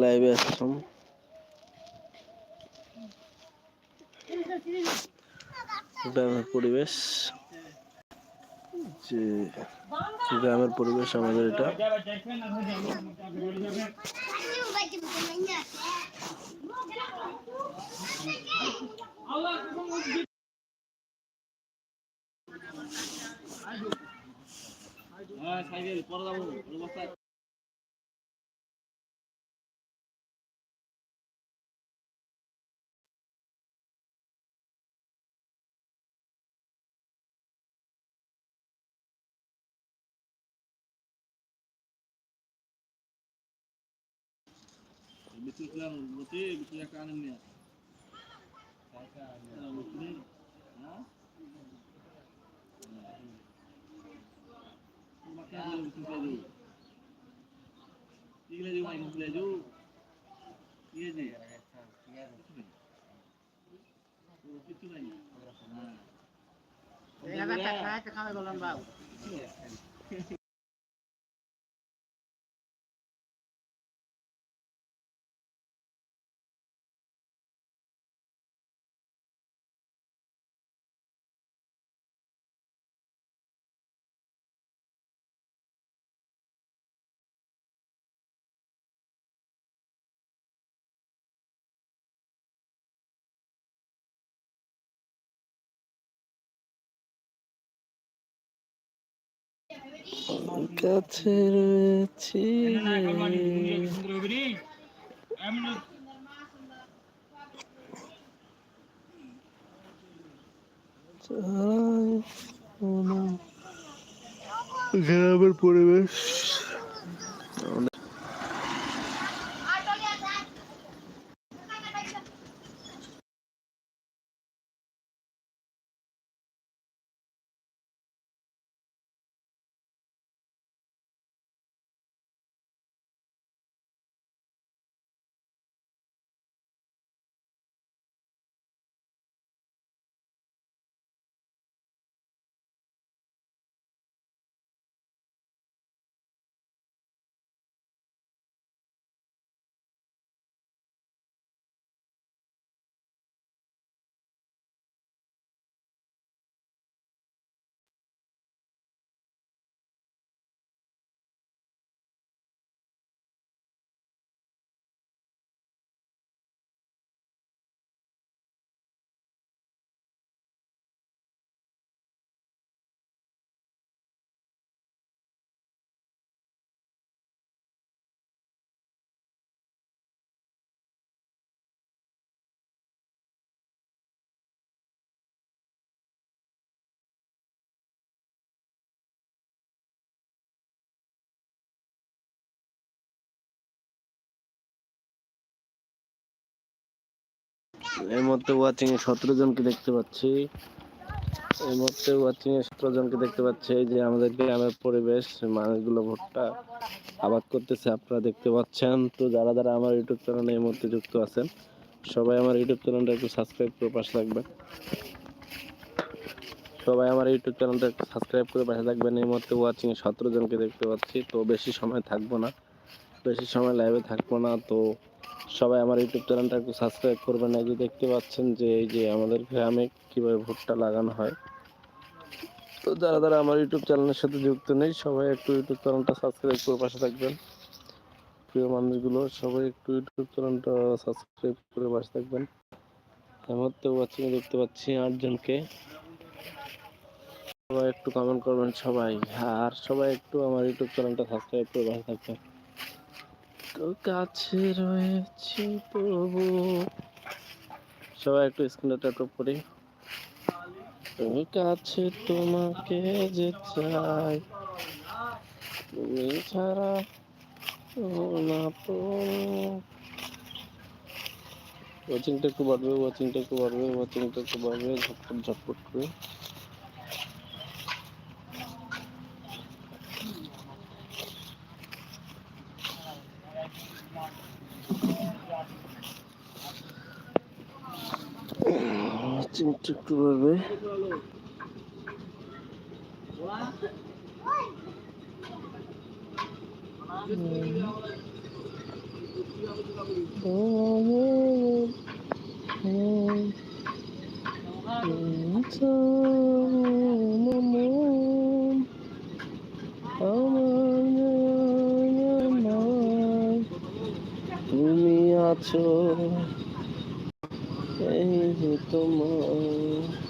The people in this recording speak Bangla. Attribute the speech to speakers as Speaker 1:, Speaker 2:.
Speaker 1: লাইভে আসলাম। গ্রামের পরিবেশ। যে গ্রামের পরিবেশ আমাদের এটা।
Speaker 2: Bisiklan berarti bisiklan kanan ya. Kalau ini, nah, makan dulu bisiklan dulu. Tiga lagi main bisiklan dulu. Iya nih. Itu lagi. Nah. Jangan tak naik ke kamar golongan bau.
Speaker 1: কাছে রয়েছি। গ্রামের পরিবেশ। এই মুহূর্তে ওয়াচিং এ সতেরো জনকে দেখতে পাচ্ছি। এই মুহূর্তে ওয়াচিং এ সতেরো জনকে দেখতে পাচ্ছি। এই যে আমাদের গ্রামের পরিবেশ, মানুষগুলো ভুট্টা আবাদ করতেছে, আপনারা দেখতে পাচ্ছেন। তো যারা যারা আমার ইউটিউব চ্যানেলে এই মুহূর্তে যুক্ত আছেন, সবাই আমার ইউটিউব চ্যানেলটা একটু সাবস্ক্রাইব করে পাশে থাকবেন। সবাই আমার ইউটিউব চ্যানেলটা একটু সাবস্ক্রাইব করে পাশে থাকবেন। এই মুহূর্তে ওয়াচিং এ সতেরো জনকে দেখতে পাচ্ছি। তো বেশি সময় থাকব না। বেশি সময় লাইভে থাকব না। তো সবাই আমার ইউটিউব চ্যানেলটা একটু সাবস্ক্রাইব করবেন। এই যে দেখতে পাচ্ছেন যে, এই যে আমাদের গ্রামে কীভাবে ভুট্টা লাগানো হয়। তো যারা যারা আমার ইউটিউব চ্যানেলের সাথে যুক্ত নেই, সবাই একটু ইউটিউব চ্যানেলটা সাবস্ক্রাইব করে পাশে থাকবেন। প্রিয় মানুষগুলো, সবাই একটু ইউটিউব চ্যানেলটা সাবস্ক্রাইব করে পাশে থাকবেন। মুহূর্তে ওয়াচিং দেখতে পাচ্ছি আটজনকে সবাই একটু কমেন্ট করবেন সবাই। আর সবাই একটু আমার ইউটিউব চ্যানেলটা সাবস্ক্রাইব করে পাশে থাকবেন। তো কাছে রয়েছি প্রভু সবাই একটু স্ক্রিনটা ট্যাপ করি তুমি কাছে তোমাকে যে চাই তুমি ছাড়া না ওয়াচিংটা একটু বাড়বে ওয়াচিংটা একটু বাড়বে ওয়াচিংটা একটু বাড়বে ঝটপট ঝটপট করে। ওয়াচিংটা একটু বাড়বে তুমি আছো এই যে তোমার